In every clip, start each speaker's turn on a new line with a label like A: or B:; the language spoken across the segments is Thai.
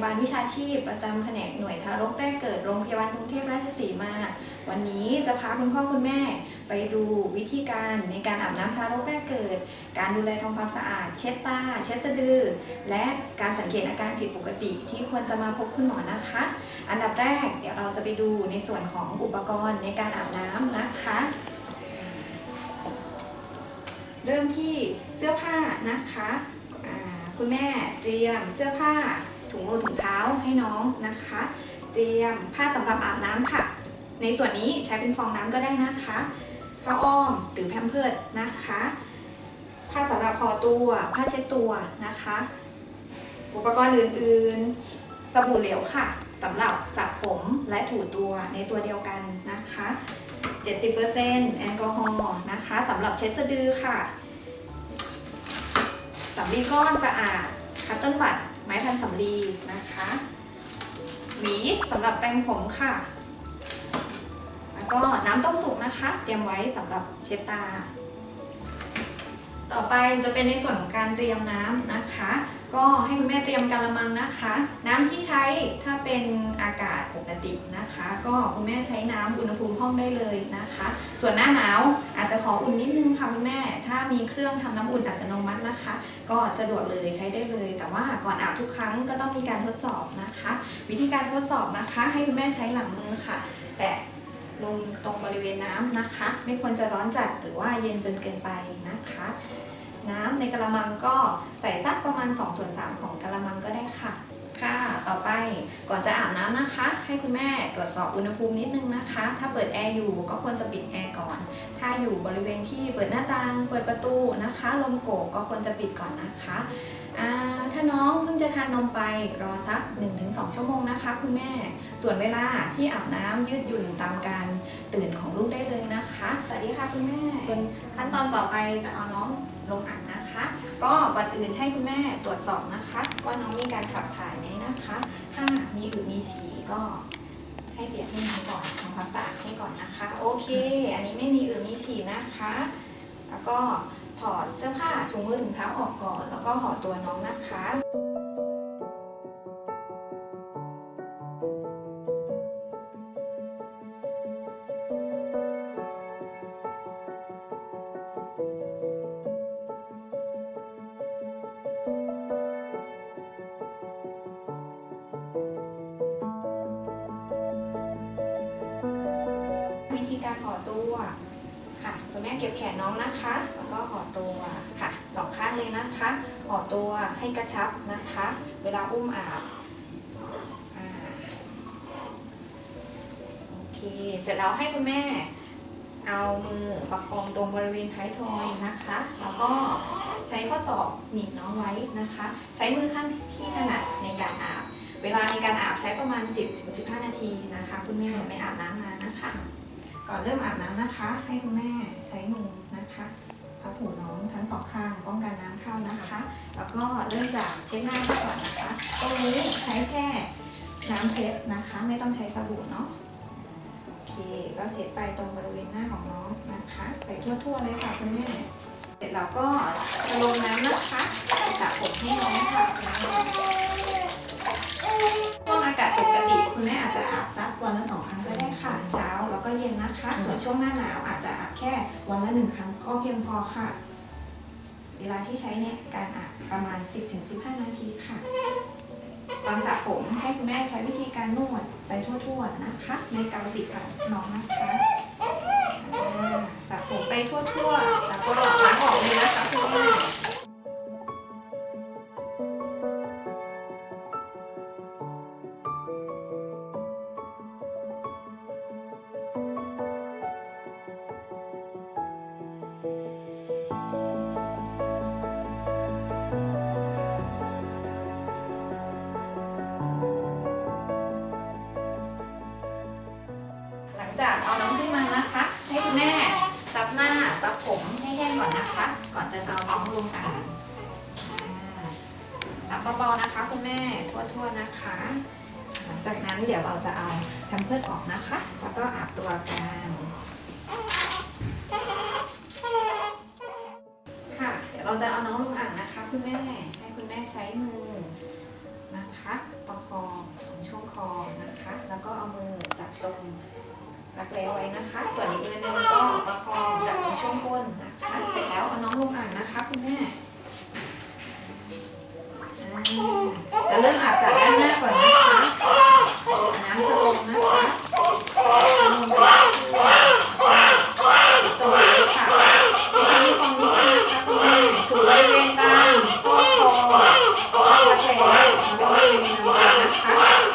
A: าบาลวิชาชีพ ประจำแผนกหน่วยทารกแรกเกิดโรงพยาบาลกรุงเทพราชสีมา วันนี้จะพาคุณพ่อคุณแม่ไปดูวิธีการในการอาบน้ำทารกแรกเกิด การดูแลทำความสะอาด เช็ดตา เช็ดสะดือ และการสังเกตอาการผิดปกติที่ควรจะมาพบคุณหมอนะคะ อันดับแรกเดี๋ยวเราจะไปดูในส่วนของอุปกรณ์ในการอาบน้ำนะคะ เริ่มที่เสื้อผ้านะคะคุณแม่เตรียมเสื้อผ้า ถุงมือถุงเท้าให้น้องนะคะ เตรียมผ้าสำหรับอาบน้ำค่ะ ในส่วนนี้ใช้เป็นฟองน้ำก็ได้นะคะผ้าอ้อมหรือแพมเพิร์ดนะคะผ้าสำหรับห่อตัวผ้าเช็ดตัวนะคะ อุปกรณ์อื่นๆ สบู่เหลวค่ะสำหรับสระผมและถูตัวในตัวเดียวกันนะคะ 70%แอลกอฮอล์นะคะสำหรับเช็ดสะดือค่ะสำลีก้อนสะอาดคัตเติ้ลบัต ไม้พันสำลีนะคะหวีสำหรับแปรงผมค่ะ แล้วก็น้ำต้มสุกนะคะ เตรียมไว้สำหรับเช็ดตา ต่อไปจะเป็นในส่วนของการเตรียมน้ำนะคะ ก็ให้คุณแม่เตรียมกะละมังนะคะ น้ำที่ใช้ถ้าเป็นอากาศปกตินะคะ ก็คุณแม่ใช้น้ำอุณหภูมิห้องได้เลยนะคะ ส่วนหน้าหนาวอาจจะขออุ่นนิดนึงค่ะคุณแม่ ถ้ามีเครื่องทำน้ำอุ่นอัตโนมัตินะคะ ก็สะดวกเลยใช้ได้เลย แต่ว่าก่อนอาบทุกครั้งก็ต้องมีการทดสอบนะคะ วิธีการทดสอบนะคะ ให้คุณแม่ใช้หลังมือค่ะ แตะลงตรงบริเวณน้ำนะคะ ไม่ควรจะร้อนจัดหรือว่าเย็นจนเกินไปนะคะ น้ำในกระมังก็ใส่สักประมาณ2ส่วน3ของกระมังก็ได้ค่ะ ค่ะ ต่อไปก่อนจะอาบน้ำนะคะ ให้คุณแม่ตรวจสอบอุณหภูมินิดนึงนะคะ ถ้าเปิดแอร์อยู่ก็ควรจะปิดแอร์ก่อน ถ้าอยู่บริเวณที่เปิดหน้าต่าง เปิดประตูนะคะ ลมโกกก็ควรจะปิดก่อนนะคะถ้าน้องเพิ่งจะทานนมไปรอสัก 1-2 ชั่วโมงนะคะ คุณแม่ ส่วนเวลาที่อาบน้ำยืดหยุ่นตามการตื่นของลูกได้เลยนะคะ สวัสดีค่ะคุณแม่ ส่วนขั้นตอนต่อไปจะเอาน้อง ลงอ่างนะคะ ก็ก่อนอื่นให้คุณแม่ตรวจสอบนะคะ ว่าน้องมีการขับถ่ายไหมนะคะ ถ้ามีอืดมีฉี่ก็ให้เปียกให้น้องก่อนทำความสะอาดให้ก่อนนะคะ โอเค อันนี้ไม่มีอืดมีฉี่นะคะ แล้วก็ถอดเสื้อผ้าถุงมือถุงเท้าออกก่อน แล้วก็ห่อตัวน้องนะคะ การห่อตัวค่ะคุณแม่เก็บแขนน้องนะคะ แล้วก็ห่อตัวค่ะสองข้างเลยนะคะห่อตัวให้กระชับนะคะ เวลาอุ้มอาบอโอเค เสร็จแล้วให้คุณแม่เอามือประคองตรงบริเวณท้ายทอยนะคะ แล้วก็ใช้ข้อศอกหนีบน้องไว้นะคะ ใช้มือข้างที่ถนัดในการอาบ เวลาในการอาบใช้ประมาณ 10-15 นาทีนะคะ คุณแม่ไม่อาบน้ำนานนะคะ ก่อนเริ่มอาบน้ำนะคะ ให้คุณแม่ใช้มือนะคะพับหูน้องทั้งสองข้างป้องกันน้ำเข้านะคะ แล้วก็เริ่มจากเช็ดหน้าก่อนนะคะ ตรงนี้ใช้แค่น้ำเช็ดนะคะ ไม่ต้องใช้สบู่เนาะโอเคก็เช็ดไปตรงบริเวณหน้าของน้องนะคะ ไปทั่วๆเลยค่ะคุณแม่เสร็จแล้วก็จะลงน้ำนะคะสระผมให้น้องค่ะ ส่วนช่วงหน้าหนาวอาจจะอาบแค่วันละหนึ่งครั้งก็เพียงพอค่ะ เวลาที่ใช้เนี่ยการอาบประมาณ 10-15 นาทีค่ะตอนสระผมให้คุณแม่ใช้วิธีการนวดไปทั่วๆนะคะ ในเกาศีรษะน้องนะคะสระผมไปทั่ว ผมให้แห้งก่อนนะคะ ก่อนจะเอาน้องลงอ่างสับเบาๆนะคะคุณแม่ทั่วๆนะคะ หลังจากนั้นเดี๋ยวเราจะเอาแพมเพิร์ออกนะคะ แล้วก็อาบตัวกันค่ะ เดี๋ยวเราจะเอาน้องลงอ่างนะคะ คุณแม่ให้คุณแม่ใช้มือนะคะประคองตรงช่วงคอนะคะ แล้วก็เอามือจับตรงรักแร้ไว้นะคะ ส่วน ริ่มอาบจากด้านหน้าก่อนนะคะน้ำจะลงนะคะลงไปสวยค่ะในที่นี้ฟองนิดนึงนะคะคุณแม่ถูบริเวณกลางต้นคอก็รักแร้แล้วก็บริเวณลำตัวนะคะ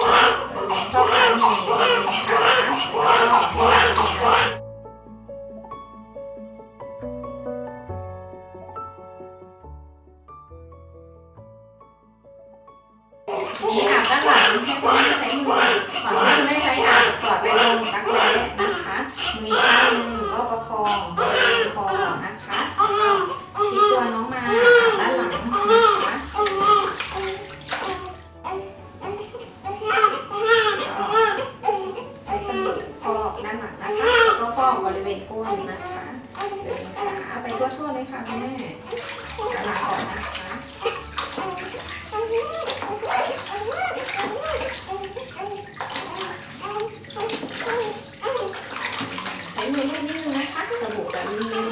A: ก็ ไปทั่วนะคะบริเวณรอบขาหนีบบริเวณขาแล้วก็ที่หลังนะคะนี่อาบด้านหลังให้คุณแม่ใช้มือฝั่งที่คุณแม่ใช้อาบสอดไปลงรักแร้นะคะมืออีกข้างหนึงก็ประคอง Thank you.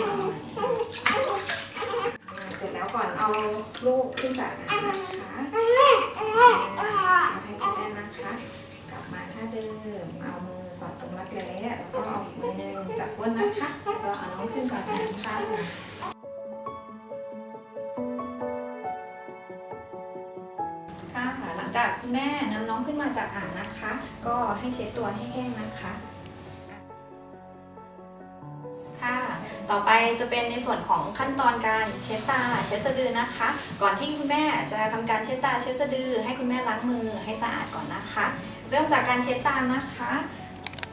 A: ต่อไปจะเป็นในส่วนของขั้นตอนการเช็ดตาเช็ดสะดือนะคะ ก่อนที่คุณแม่จะทำการเช็ดตาเช็ดสะดือ ให้คุณแม่ล้างมือให้สะอาดก่อนนะคะ เริ่มจากการเช็ดตานะคะ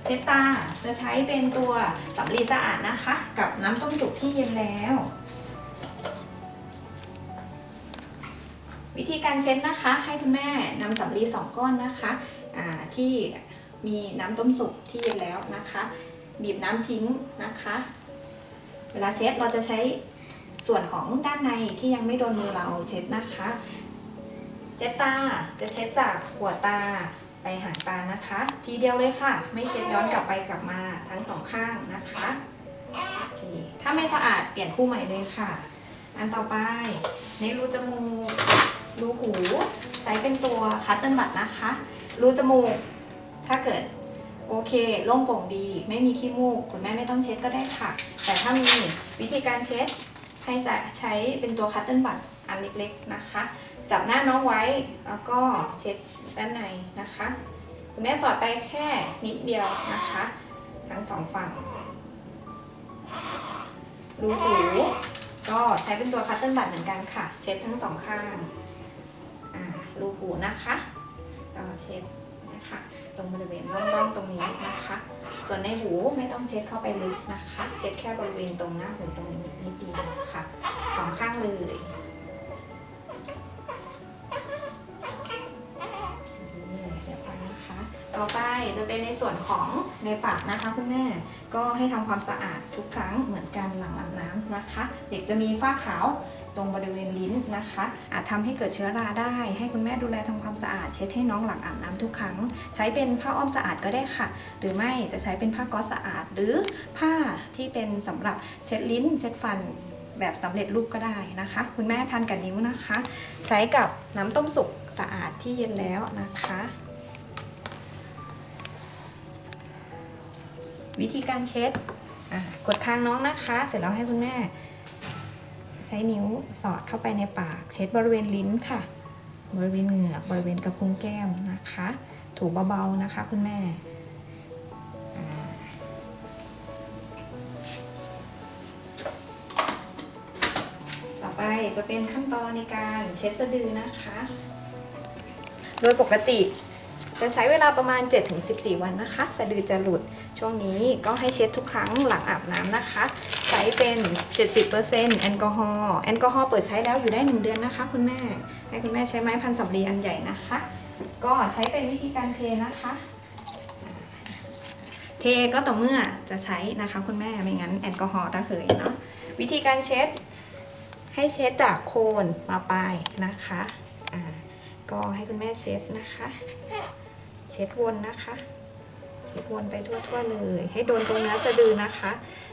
A: เช็ดตาจะใช้เป็นตัวสำลีสะอาดนะคะ กับน้ำต้มสุกที่เย็นแล้ววิธีการเช็ดนะคะ ให้คุณแม่นำสำลีสองก้อนนะคะที่มีน้ำต้มสุกที่เย็นแล้วนะคะ บีบน้ำทิ้งนะคะ เวลาเช็ดเราจะใช้ส่วนของด้านในที่ยังไม่โดนมือเราเช็ดนะคะ เช็ดตาจะเช็ดจากหัวตาไปหางตานะคะ ทีเดียวเลยค่ะ ไม่เช็ดย้อนกลับไปกลับมาทั้งสองข้างนะคะโอเคถ้าไม่สะอาดเปลี่ยนคู่ใหม่เลยค่ะ อันต่อไปในรูจมูกรูหู ใช้เป็นตัวคัตเติ้ลบัตนะคะ รูจมูกถ้าเกิด โอเคโล่งโปร่งดี ไม่มีขี้มูกคุณแม่ไม่ต้องเช็ดก็ได้ค่ะ แต่ถ้ามีวิธีการเช็ดให้จะใช้เป็นตัวคัตเติ้ลบัตอันเล็กๆนะคะ จับหน้าน้องไว้แล้วก็เช็ดด้านในนะคะ คุณแม่สอดไปแค่นิดเดียวนะคะ ทั้งสองฝั่งรูหูก็ใช้เป็นตัวคัตเติ้ลบัตเหมือนกันค่ะ เช็ดทั้งสองข้างรูหูนะคะเช็ดนะคะ ตรงบริเวณร่องๆตรงนี้นะคะ ส่วนในหูไม่ต้องเช็ดเข้าไปลึกนะคะ เช็ดแค่บริเวณตรงหน้าหูตรงนี้นิดเดียวค่ะสองข้างเลย จะเป็นในส่วนของในปากนะคะคุณแม่ก็ให้ทำความสะอาดทุกครั้งเหมือนกันหลังอาบน้ำนะคะ เด็กจะมีฝ้าขาวตรงบริเวณลิ้นนะคะ อาจทำให้เกิดเชื้อราได้ ให้คุณแม่ดูแลทำความสะอาด เช็ดให้น้องหลังอาบน้ำทุกครั้ง ใช้เป็นผ้าอ้อมสะอาดก็ได้ค่ะ หรือไม่จะใช้เป็นผ้าก๊อซสะอาด หรือผ้าที่เป็นสำหรับเช็ดลิ้น เช็ดฟันแบบสำเร็จรูปก็ได้นะคะ คุณแม่พันกับนิ้วนะคะ ใช้กับน้ำต้มสุกสะอาดที่เย็นแล้วนะคะ วิธีการเช็ดกดคางน้องนะคะ เสร็จแล้วให้คุณแม่ ใช้นิ้วสอดเข้าไปในปาก เช็ดบริเวณลิ้นค่ะ บริเวณเหงือกบริเวณกระพุ้งแก้มนะคะ ถูเบาๆนะคะคุณแม่ต่อไปจะเป็นขั้นตอนในการเช็ดสะดือนะคะ โดยปกติ จะใช้เวลาประมาณ 7-14 วันนะคะ สะดือจะหลุด ช่วงนี้ก็ให้เช็ดทุกครั้งหลังอาบน้ำนะคะ ใช้เป็น 70%แอลกอฮอล์แอลกอฮอล์เปิดใช้แล้วอยู่ได้ 1 เดือนนะคะ คุณแม่ ให้คุณแม่ใช้ไม้พันสำลีอันใหญ่นะคะ ก็ใช้เป็นวิธีการเทนะคะ เทก็ต่อเมื่อจะใช้นะคะคุณแม่ไม่งั้นแอลกอฮอล์ระเหยเนาะวิธีการเช็ดให้เช็ดจากโคนมาปลายนะคะอ่าก็ให้คุณแม่เช็ดนะคะ เช็ดวนนะคะ เช็ดวนไปทั่วๆเลย ให้โดนตรงเนื้อสะดือนะคะ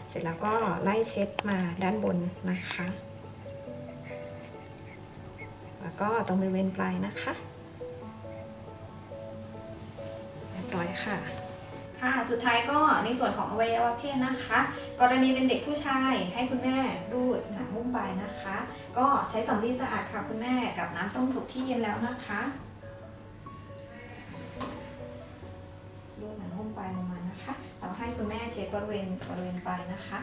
A: เสร็จแล้วก็ไล่เช็ดมาด้านบนนะคะ แล้วก็ตรงบริเวณปลายนะคะเรียบร้อยค่ะค่ะสุดท้ายก็ในส่วนของอวัยวะเพศนะคะ กรณีเป็นเด็กผู้ชายให้คุณแม่รูดหนังหุ้มไปนะคะ ก็ใช้สำลีสะอาดค่ะคุณแม่กับน้ำต้มสุกที่เย็นแล้วนะคะ เช็ดบริเวณบริเวณปลายนะคะ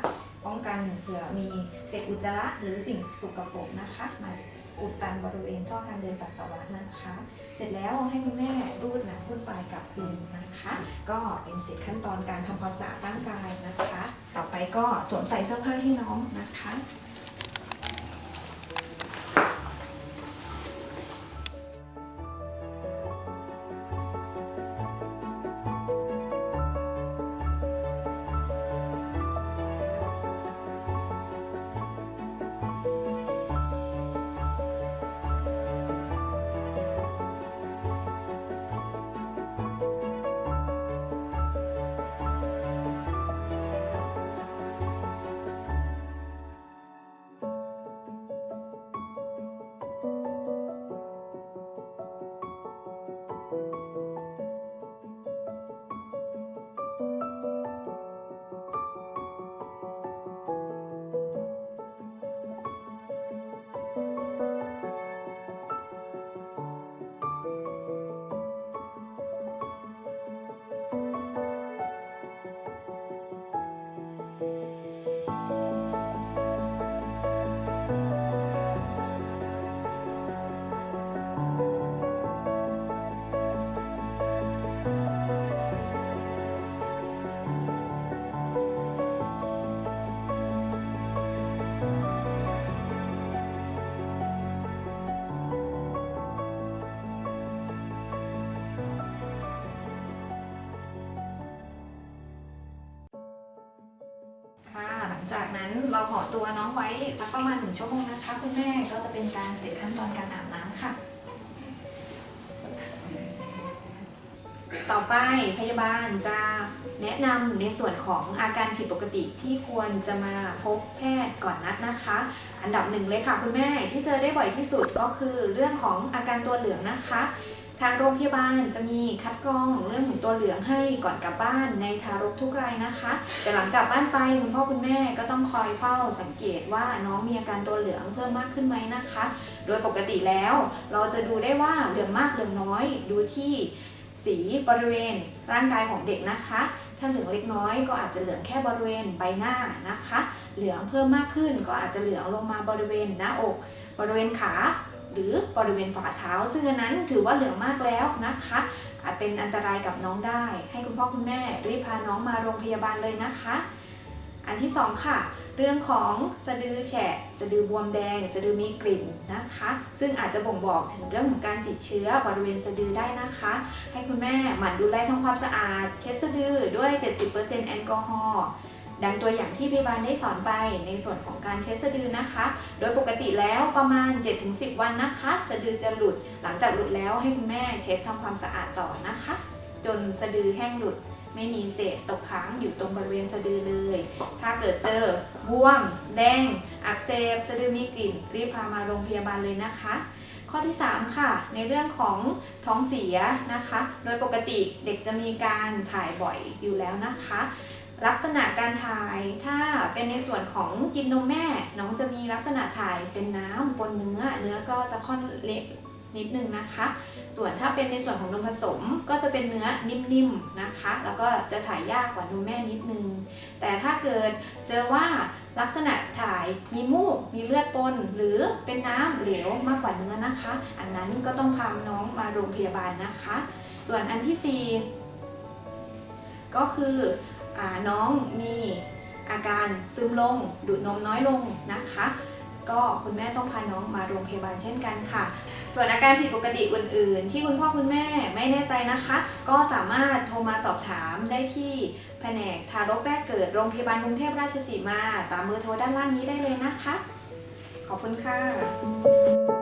A: ป้องกันเผื่อมีเศษอุจจาระหรือสิ่งสกปรกนะคะ มาอุดตันบริเวณท่อทางเดินปัสสาวะนะคะ เสร็จแล้วให้คุณแม่รูดหนังหุ้นปลายกลับคืนนะคะ ก็เป็นเสร็จขั้นตอนการทำความสะอาดร่างกายนะคะ ต่อไปก็สวมใส่เสื้อผ้าให้น้องนะคะ ห่อตัวน้องไว้สักประมาณหนึ่งชั่วโมงนะคะคุณแม่ก็จะเป็นการเสร็จขั้นตอนการอาบน้ำค่ะ ต่อไปพยาบาลจะแนะนำในส่วนของอาการผิดปกติที่ควรจะมาพบแพทย์ก่อนนัดนะคะ อันดับหนึ่งเลยค่ะคุณแม่ที่เจอได้บ่อยที่สุดก็คือเรื่องของอาการตัวเหลืองนะคะ ทางโรงพยาบาลจะมีคัดกรองเรื่องของตัวเหลืองให้ก่อนกลับบ้านในทารกทุกรายนะคะ แต่หลังกลับบ้านไปคุณพ่อคุณแม่ก็ต้องคอยเฝ้าสังเกตว่าน้องมีอาการตัวเหลืองเพิ่มมากขึ้นไหมนะคะ โดยปกติแล้วเราจะดูได้ว่าเหลืองมากเหลืองน้อยดูที่สีบริเวณร่างกายของเด็กนะคะ ถ้าเหลืองเล็กน้อยก็อาจจะเหลืองแค่บริเวณใบหน้านะคะ เหลืองเพิ่มมากขึ้นก็อาจจะเหลืองลงมาบริเวณหน้าอก บริเวณขา หรือบริเวณฝ่าเท้า ซึ่งอันนั้นถือว่าเหลืองมากแล้วนะคะ อาจเป็นอันตรายกับน้องได้ ให้คุณพ่อคุณแม่รีบพาน้องมาโรงพยาบาลเลยนะคะ อันที่สองค่ะ เรื่องของสะดือแฉะ สะดือบวมแดง สะดือมีกลิ่นนะคะ ซึ่งอาจจะบ่งบอกถึงเรื่องของการติดเชื้อบริเวณสะดือได้นะคะ ให้คุณแม่หมั่นดูแลทำความสะอาด เช็ดสะดือด้วย 70%แอลกอฮอล์ ดังตัวอย่างที่พยาบาลได้สอนไปในส่วนของการเช็ดสะดือนะคะ โดยปกติแล้วประมาณ 7-10 วันนะคะ สะดือจะหลุด หลังจากหลุดแล้วให้คุณแม่เช็ดทำความสะอาดต่อนะคะ จนสะดือแห้งหลุด ไม่มีเศษตกค้างอยู่ตรงบริเวณสะดือเลย ถ้าเกิดเจอบวม แดง อักเสบสะดือมีกลิ่น รีบพามาโรงพยาบาลเลยนะคะข้อที่ 3 ค่ะ ในเรื่องของท้องเสียนะคะ โดยปกติเด็กจะมีการถ่ายบ่อยอยู่แล้วนะคะ ลักษณะการถ่ายถ้าเป็นในส่วนของกินนมแม่ น้องจะมีลักษณะถ่ายเป็นน้ำปนเนื้อ เนื้อก็จะค่อนเละนิดนึงนะคะ ส่วนถ้าเป็นในส่วนของนมผสมก็จะเป็นเนื้อนิ่มๆนะคะ แล้วก็จะถ่ายยากกว่านมแม่นิดนึง แต่ถ้าเกิดเจอว่าลักษณะถ่ายมีมูก มีเลือดปน หรือเป็นน้ำเหลวมากกว่าเนื้อนะคะ อันนั้นก็ต้องพาน้องมาโรงพยาบาลนะคะ ส่วนอันที่ 4 ก็คือ น้องมีอาการซึมลง ดูดนมน้อยลงนะคะ ก็คุณแม่ต้องพาน้องมาโรงพยาบาลเช่นกันค่ะ ส่วนอาการผิดปกติอื่น ๆ ที่คุณพ่อคุณแม่ไม่แน่ใจนะคะ ก็สามารถโทรมาสอบถามได้ที่แผนกทารกแรกเกิดโรงพยาบาลกรุงเทพราชสีมา ตามเบอร์โทรด้านล่างนี้ได้เลยนะคะ ขอบคุณค่ะ